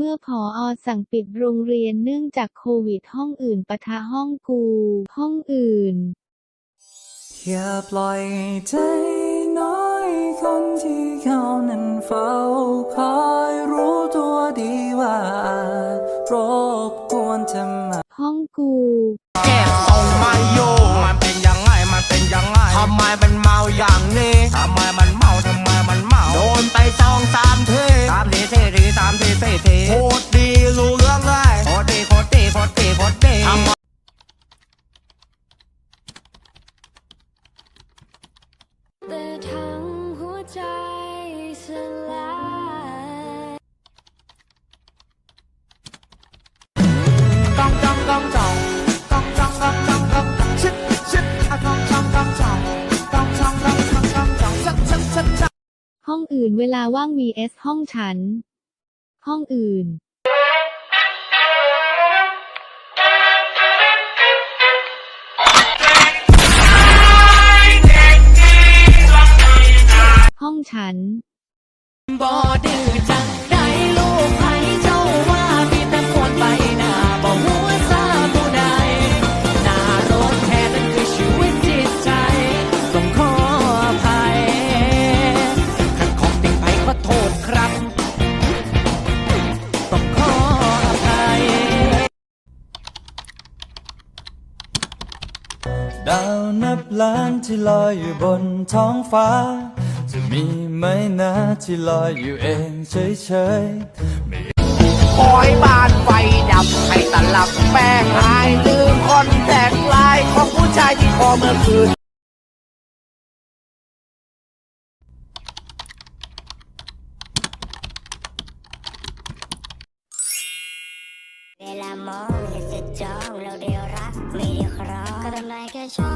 มื่อผออสั่งปิดโรงเรียนเนื่องจากโควิดห้องอื่นปะทะห้องกู ห้องอื่น อย่าปล่อยใจน้อยคนที่เขานั้นเฝ้าคอยรู้ตัวดีว่าอาจรบกวนเธอมาห้องกูแก้ส่งมาโยมันเป็นยังไงมันเป็นยังไงทำไมมันเมาอย่างนี้ทำไมมันเมาทำไมมันเมาโดนไปสองสามทีสามที สี่ทีสามทีสี่ทีโคตรดีรู้เรื่องเลยโคตรดีโคตรดีโคตรดีโคตรดีทำแต่ทั้งหัวใจสลายกองจองกองจองกองจองกองจองกองจองชิดชิดอะกองจองกองจองกองจองกองจองกองจองชัดชัดชัดชัดห้องอื่นเวลาว่าง vs ห้องฉัน ห้องอื่น ห้องฉัน บ่ดื้อจังได้ลูก ดาวนับล้านที่ลอยอยู่บนท้องฟ้า จะมีไหมนะที่ลอยอยู่เองเฉยๆคอยบ้านไฟดับให้ตลับแป้งหายลืมคอนแทคไลน์ของผู้ชายที่คอเมื่อคืนเวลามองอยากจะจอง ค่ชอ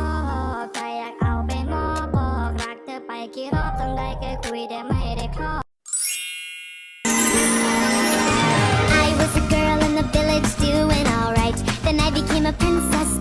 บแต่อยากเอาไปมอบบอกรักเธอไปกี่รอบต้องได้แค่คุยแต่ไม่ได้ครอบ I was a girl in the village doing alright Then I became a princess